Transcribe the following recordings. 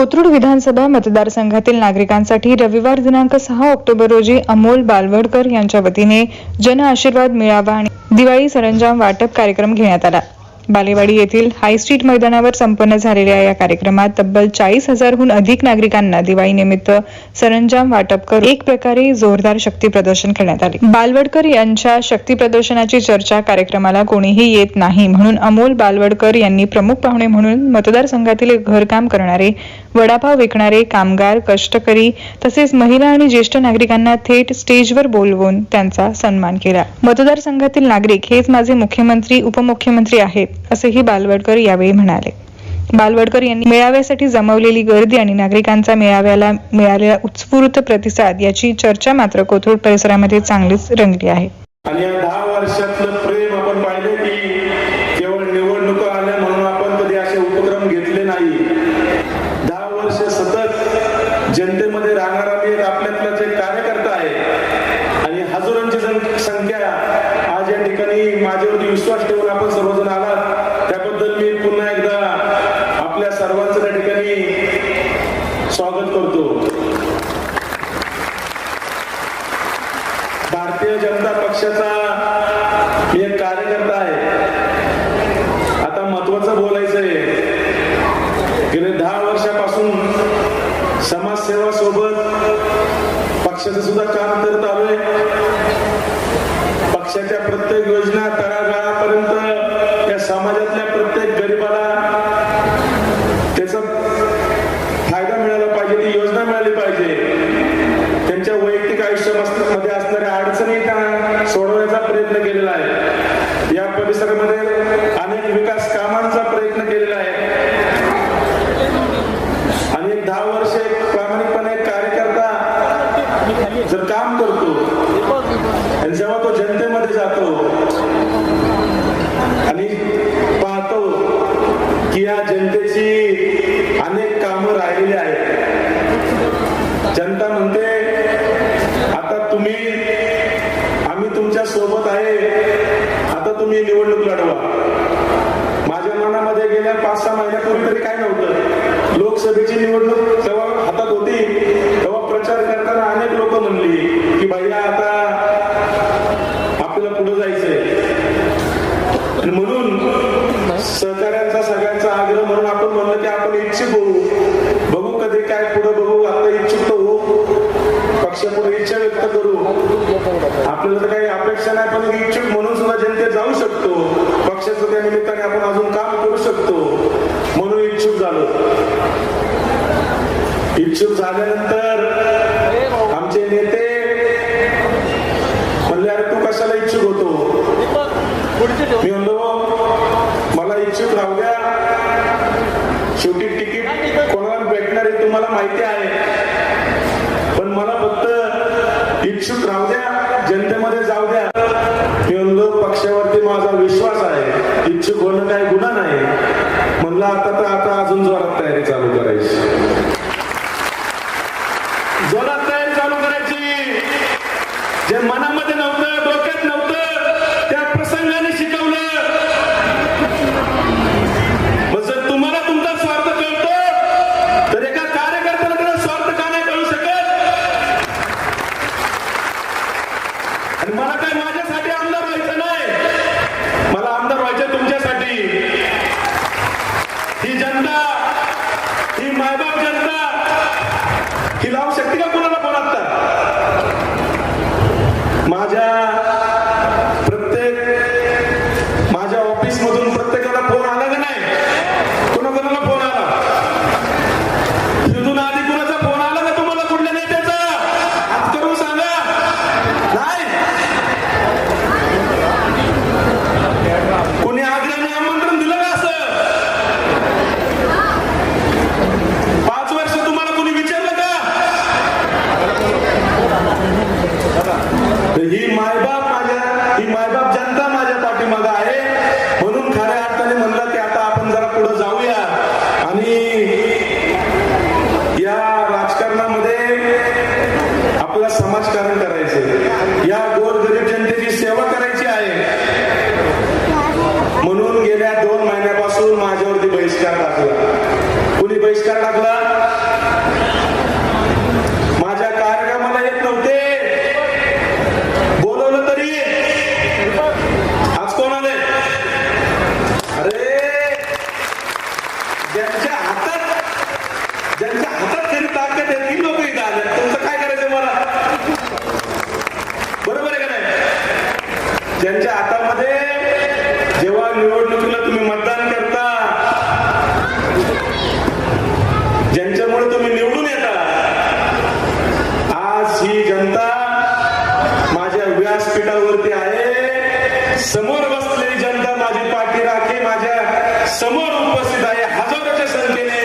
कोथरूड विधानसभा मतदारसंघातील नागरिकांसाठी रविवार दिनांक सहा ऑक्टोबर रोजी अमोल बालवडकर यांच्या वतीने जन आशीर्वाद मिळावा आणि दिवाळी सरंजाम वाटप कार्यक्रम घेण्यात आला. बालेवाडी येथील हाय स्ट्रीट मैदानावर संपन्न झालेल्या या कार्यक्रमात तब्बल चाळीस हजारहून अधिक नागरिकांना दिवाळीनिमित्त सरंजाम वाटप करून एक प्रकारे जोरदार शक्ती प्रदर्शन करण्यात आले. बालवडकर यांच्या शक्ती प्रदर्शनाची चर्चा कार्यक्रमाला कोणीही येत नाही म्हणून अमोल बालवडकर यांनी प्रमुख पाहुणे म्हणून मतदारसंघातील घरकाम करणारे वडापाव विकणारे कामगार कष्टकरी तसेच महिला आणि ज्येष्ठ नागरिकांना थेट स्टेजवर बोलवून त्यांचा सन्मान केला. मतदारसंघातील नागरिक हेच माझे मुख्यमंत्री उपमुख्यमंत्री आहेत असेही बालवडकर यावेळी म्हणाले. बालवडकर यांनी मेळाव्यासाठी जमवलेली गर्दी आणि नागरिकांचा मेळाव्याला मिळालेला उत्स्फूर्त प्रतिसाद याची चर्चा मात्र कोथरूड परिसरामध्ये चांगलीच रंगली आहे आणि या दहा वर्षातलं प्रेम आपण पाहिले की केवळ निवडणुका आल्या म्हणून आपण कधी असे उपक्रम घेतले नाही दहा वर्ष सतत जनतेमध्ये राहणारा मी एक आपल्यातलाच एक कार्यकर्ता आहे आणि हजारोंची जन- संख्या आज या ठिकाणी माझ्यावरती विश्वास ठेवून आपण सर्वजण आलात त्याबद्दल मी पुन्हा एकदा आपल्या सर्वांचं त्या ठिकाणी स्वागत करतो भारतीय जनता पक्षाचा मी एक कार्यकर्ता आहे आता महत्वाचं बोलायचं आहे गेले दहा वर्षापासून समाजसेवा सोबत पक्षाचं सुद्धा काम करत आलोय पक्षाच्या प्रत्येक योजना तळागाळापर्यंत या समाजातल्या प्रत्येक गरीबाला त्याचा फायदा मिळाला पाहिजे ती योजना मिळाली पाहिजे त्यांच्या वैयक्तिक आयुष्यामध्ये असणाऱ्या अडचणी त्यांना सोडवण्याचा प्रयत्न केलेला आहे या परिसरामध्ये अनेक विकास कामांचा प्रयत्न केलेला आहे आणि एक दहा वर्ष एक प्रामाणिकपणे एक कार्यकर्ता जर काम करतो आणि जेव्हा तो जनतेमध्ये जातो आणि पाहतो की या जनतेची अनेक कामं राहिलेली आहेत. जनता म्हणते आता तुम्ही आम्ही तुमच्यासोबत आहे. आता तुम्ही निवडणूक लढवा. माझ्या मनामध्ये गेल्या पाच सहा महिन्यापूर्वी तरी काय नव्हतं. लोकसभेची निवडणूक जेव्हा हातात होती. तेव्हा प्रचार करताना अनेक लोक म्हणली की भैया आता आपल्याला पुढे जायचंय. आणि म्हणून सहकार्यांचा सगळ्यांचा आग्रह म्हणून आपण म्हणलं की आपण इच्छुक होऊ. बघू कधी काय पुढे बघू. आता इच्छुक होऊ. पक्षापुढे इच्छा व्यक्त करू. आपल्याला तर काही अपेक्षा नाही पण इच्छुक म्हणून सुद्धा जनते जाऊ शकतो. पक्षाचं त्या निमित्ताने आपण अजून काम करू शकतो. म्हणून इच्छुक झालो. इच्छुक झाल्यानंतर आमचे नेते म्हणले अरे तू कशाला इच्छुक होतो मी म्हणलो मला इच्छुक राहू द्या. शेवटी तिकीट कोणाला भेटणार हे तुम्हाला माहिती आहे. पण मला फक्त इच्छुक राहू द्या जनतेमध्ये जाऊ द्या. मी म्हणलो पक्षावरती माझा विश्वास आहे. इच्छुक होणं काही गुन्हा नाही. म्हणलं आता तर आता अजून जोरात तयारी चालू करायची. ही जनता ही मायबाप जनता ही लावू शकते का कुणाला पण आता माझ्या प्रत्येक माझ्या ऑफिस मधून प्रत्येकाला फोन आला का नाही कोणाकोणाला फोन आला तिथून आधी कुणाचा फोन आला का तुम्हाला कुठल्या नेत्याचा हात करून सांगा नाही कोणी आग्रहाने आमंत्रण दिलं का असं पाच वर्ष तुम्हाला कोणी विचारलं का तर ही मायबाप माझ्या ही मायबाप जनता माझ्या पाठीमागं आहे. म्हणून खऱ्या अर्थाने म्हणलं की आता आपण जरा पुढे जाऊया. आणि या राजकारणामध्ये आपला समाजकारण करायचं. या गोरगरीब जनतेची सेवा करायची आहे. म्हणून गेल्या दोन महिन्यापासून माझ्यावरती बहिष्कार बहिष्कार टाकला समोर उपस्थित आहे हजारोच्या संख्येने.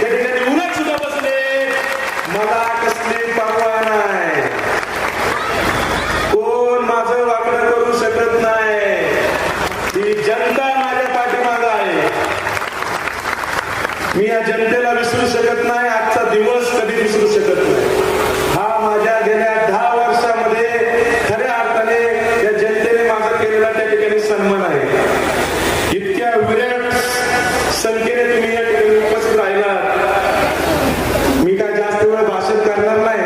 त्या ठिकाणी उन्हात सुद्धा बसले. मला कसले परवा नाही कोण माझं वाकडं करू शकत नाही? ही जनता माझ्या पाठीमाग आहे. मी या जनतेला विसरू शकत नाही आजचा दिवस कधी विसरू शकत नाही. हा माझ्या गेल्या दहा वर्षामध्ये खऱ्या अर्थाने या जनतेने माझा केलेला त्या ठिकाणी सन्मान आहे. इतक्या विराट संख्येने तुम्ही या ठिकाणी उपस्थित राहिला मी काय जास्त वेळ भाषण करणार नाही.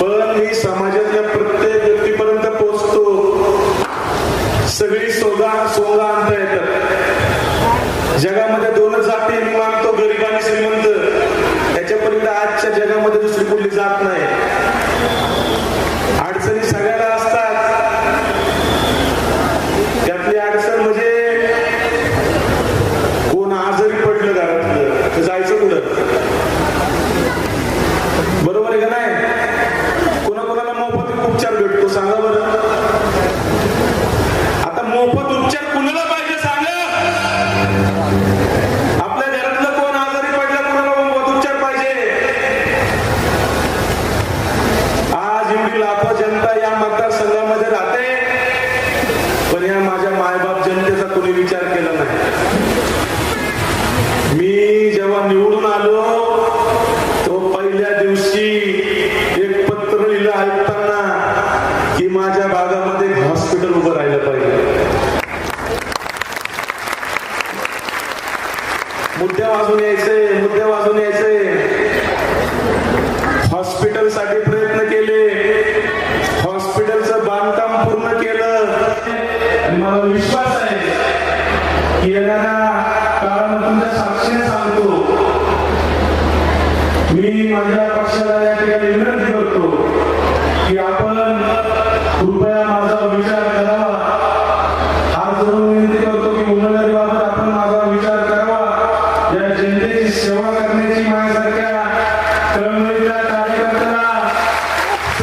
पण मी समाजातल्या प्रत्येक व्यक्तीपर्यंत पोहोचतो. सगळी सोगा सोगा आणता येतात. जगामध्ये दोनच जाती मी मानतो गरीब आणि श्रीमंत. मुद्दे वाजून यायचे मुद्दे वाजून यायचे. हॉस्पिटलसाठी प्रयत्न केले. हॉस्पिटलचं बांधकाम पूर्ण केलं. मला विश्वास आहे की येणाऱ्या कारण तुमच्या साक्षीने सांगतो. मी माझ्या पक्षाला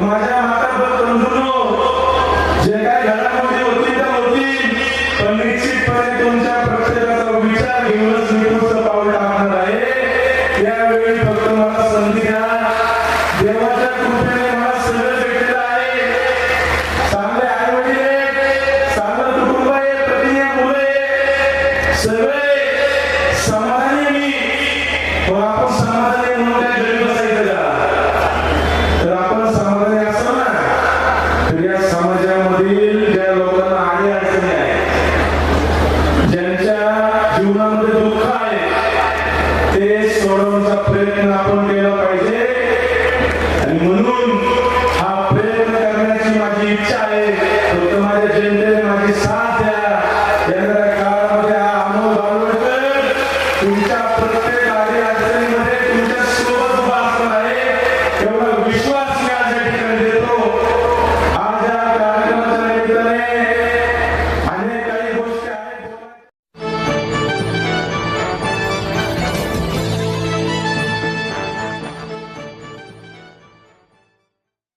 Mas é